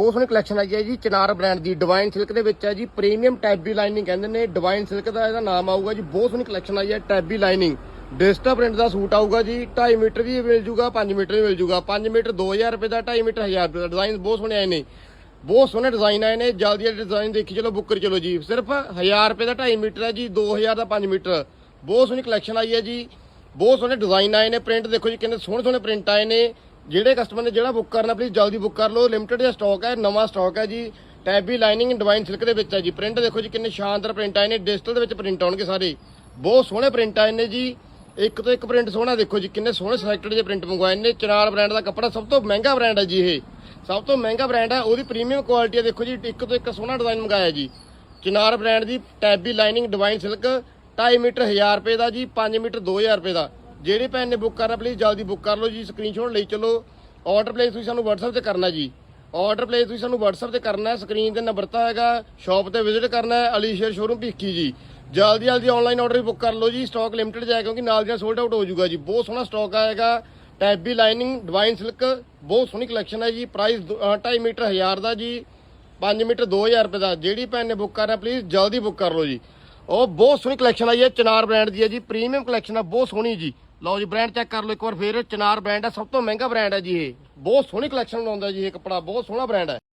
ਬਹੁਤ ਸੋਹਣੀ ਕਲੈਕਸ਼ਨ ਆਈ ਹੈ ਜੀ। ਚਨਾਰ ਬ੍ਰਾਂਡ ਦੀ ਡਿਵਾਈਨ ਸਿਲਕ ਦੇ ਵਿੱਚ ਹੈ ਜੀ। ਪ੍ਰੀਮੀਅਮ ਟੈਬੀ ਲਾਈਨਿੰਗ ਕਹਿੰਦੇ ਨੇ। ਡਿਵਾਈਨ ਸਿਲਕ ਦਾ ਇਹਦਾ ਨਾਮ ਆਊਗਾ ਜੀ। ਬਹੁਤ ਸੋਹਣੀ ਕਲੈਕਸ਼ਨ ਆਈ ਹੈ ਟੈਬੀ ਲਾਈਨਿੰਗ ਡਿਸਟਾ ਪ੍ਰਿੰਟ ਦਾ ਸੂਟ ਆਊਗਾ ਜੀ। 2.5 ਮੀਟਰ ਵੀ ਮਿਲ ਜੂਗਾ 5 ਮੀਟਰ ਵੀ ਮਿਲ ਜੂਗਾ। 5 ਮੀਟਰ 2000 ਰੁਪਏ ਦਾ 2.5 ਮੀਟਰ 1000 ਰੁਪਏ ਦਾ। ਡਿਜ਼ਾਈਨ ਬਹੁਤ ਸੋਹਣੇ ਆਏ ਨੇ। ਬਹੁਤ ਸੋਹਣੇ ਡਿਜ਼ਾਈਨ ਆਏ ਨੇ। ਜਲਦੀ ਜਲਦੀ ਡਿਜ਼ਾਈਨ ਦੇਖੀ ਚਲੋ ਬੁੱਕਰ ਚਲੋ ਜੀ। ਸਿਰਫ 1000 ਰੁਪਏ ਦਾ 2.5 ਮੀਟਰ ਹੈ ਜੀ। 2000 ਦਾ 5 ਮੀਟਰ। ਬਹੁਤ ਸੋਹਣੀ ਕਲੈਕਸ਼ਨ ਆਈ ਹੈ ਜੀ। ਬਹੁਤ ਸੋਹਣੇ ਡਿਜ਼ਾਈਨ ਆਏ ਨੇ। ਪ੍ਰਿੰਟ ਦੇਖੋ ਜੀ, ਕਿੰਨੇ ਸੋਹਣੇ ਸੋਹਣੇ ਪ੍ਰਿੰਟ ਆਏ ਨੇ। ਜਿਹੜੇ ਕਸਟਮਰ ਨੇ ਜਿਹੜਾ ਬੁੱਕ ਕਰਨਾ ਪਲੀਜ਼ ਜਲਦੀ ਬੁੱਕ ਕਰ ਲਓ। ਲਿਮਟਿਡ ਜਿਹਾ ਸਟਾਕ ਹੈ, ਨਵਾਂ ਸਟਾਕ ਹੈ ਜੀ। ਟੈਬੀ ਲਾਈਨਿੰਗ ਡਿਵਾਈਨ ਸਿਲਕ ਦੇ ਵਿੱਚ ਹੈ ਜੀ। ਪ੍ਰਿੰਟ ਦੇਖੋ ਜੀ, ਕਿੰਨੇ ਸ਼ਾਨਦਾਰ ਪ੍ਰਿੰਟ ਆਏ ਨੇ। ਡਿਜੀਟਲ ਦੇ ਵਿੱਚ ਪ੍ਰਿੰਟ ਆਉਣਗੇ ਸਾਰੇ। ਬਹੁਤ ਸੋਹਣੇ ਪ੍ਰਿੰਟ ਆਏ ਨੇ ਜੀ। ਇੱਕ ਤੋਂ ਇੱਕ ਪ੍ਰਿੰਟ ਸੋਹਣਾ ਦੇਖੋ ਜੀ, ਕਿੰਨੇ ਸੋਹਣੇ ਸਿਲੈਕਟਡ ਜਿਹੇ ਪ੍ਰਿੰਟ ਮੰਗਵਾਏ ਨੇ। ਚਨਾਰ ਬ੍ਰਾਂਡ ਦਾ ਕੱਪੜਾ ਸਭ ਤੋਂ ਮਹਿੰਗਾ ਬ੍ਰਾਂਡ ਹੈ ਜੀ ਇਹ। ਸਭ ਤੋਂ ਮਹਿੰਗਾ ਬ੍ਰਾਂਡ ਹੈ, ਉਹਦੀ ਪ੍ਰੀਮੀਅਮ ਕੁਆਲਿਟੀ ਹੈ ਦੇਖੋ ਜੀ, ਇੱਕ ਤੋਂ ਇੱਕ ਸੋਹਣਾ ਡਿਜ਼ਾਈਨ ਮੰਗਾਇਆ ਜੀ। ਚਨਾਰ ਬ੍ਰਾਂਡ ਦੀ tabby lining divine silk 2.5 metre 1000 ਰੁਪਏ ਦਾ ਜੀ 5 ਮੀਟਰ 2000 ਰੁਪਏ ਦਾ। ਜਿਹੜੇ ਭੈਣ ਨੇ ਬੁੱਕ ਕਰਨਾ ਪਲੀਜ਼ ਜਲਦੀ ਬੁੱਕ ਕਰ ਲਓ ਜੀ ਸਕਰੀਨਸ਼ਾਟ ਲਈ ਚਲੋ। ਆਰਡਰ ਪਲੇਸ ਤੁਸੀਂ ਸਾਨੂੰ WhatsApp ਤੇ ਕਰਨਾ ਜੀ। ਆਰਡਰ ਪਲੇਸ ਤੁਸੀਂ ਸਾਨੂੰ WhatsApp ਤੇ ਕਰਨਾ ਸਕਰੀਨ ਤੇ ਨੰਬਰ ਤਾਂ ਹੈਗਾ ਸ਼ਾਪ ਤੇ ਵਿਜ਼ਿਟ ਕਰਨਾ ਹੈ ਅਲੀ ਸ਼ੇਰ ਸ਼ੋਰੂਮ ਭਿੱਖੀ ਜੀ। ਜਲਦੀ ਜਲਦੀ ਆਨਲਾਈਨ ਆਰਡਰ ਵੀ ਬੁੱਕ ਕਰ ਲਓ ਜੀ ਸਟਾਕ ਲਿਮਟਿਡ ਜਾਏਗਾ ਕਿਉਂਕਿ ਨਾਲ ਦੀਆਂ ਸੋਲਡ ਆਊਟ ਹੋ ਜਾਊਗਾ ਜੀ। ਬਹੁਤ ਸੋਹਣਾ ਸਟਾਕ ਆਏਗਾ ਟੈਬੀ ਲਾਈਨਿੰਗ ਡਿਵਾਈਨ ਸਿਲਕ ਬਹੁਤ ਸੋਹਣੀ ਕਲੈਕਸ਼ਨ ਹੈ ਜੀ। ਪ੍ਰਾਈਸ 2.5 ਮੀਟਰ 1000 ਦਾ ਜੀ 5 ਮੀਟਰ 2000 ਰੁਪਏ ਦਾ। ਜਿਹੜੀ ਭੈਣ ਨੇ ਬੁੱਕ ਕਰਨਾ ਪਲੀਜ਼ ਜਲਦੀ ਬੁੱਕ ਕਰ ਲਓ ਜੀ। ਉਹ ਬਹੁਤ ਸੋਹਣੀ ਕਲੈਕਸ਼ਨ ਆਈ ਹੈ, ਚਨਾਰ ਬ੍ਰਾਂਡ ਦੀ ਹੈ ਜੀ। ਪ੍ਰੀਮੀਅਮ ਕਲੈਕਸ਼ਨ ਆ, ਬਹੁਤ ਸੋਹਣੀ ਜੀ। ਲਓ ਜੀ ਬ੍ਰਾਂਡ ਚੈੱਕ ਕਰ ਲਓ ਇੱਕ ਵਾਰ ਫੇਰ। ਚਨਾਰ ਬ੍ਰਾਂਡ ਹੈ, ਸਭ ਤੋਂ ਮਹਿੰਗਾ ਬ੍ਰਾਂਡ ਹੈ ਜੀ ਇਹ। ਬਹੁਤ ਸੋਹਣੀ ਕਲੈਕਸ਼ਨ ਬਣਾਉਂਦਾ ਜੀ ਇਹ ਕੱਪੜਾ, ਬਹੁਤ ਸੋਹਣਾ ਬ੍ਰਾਂਡ ਹੈ।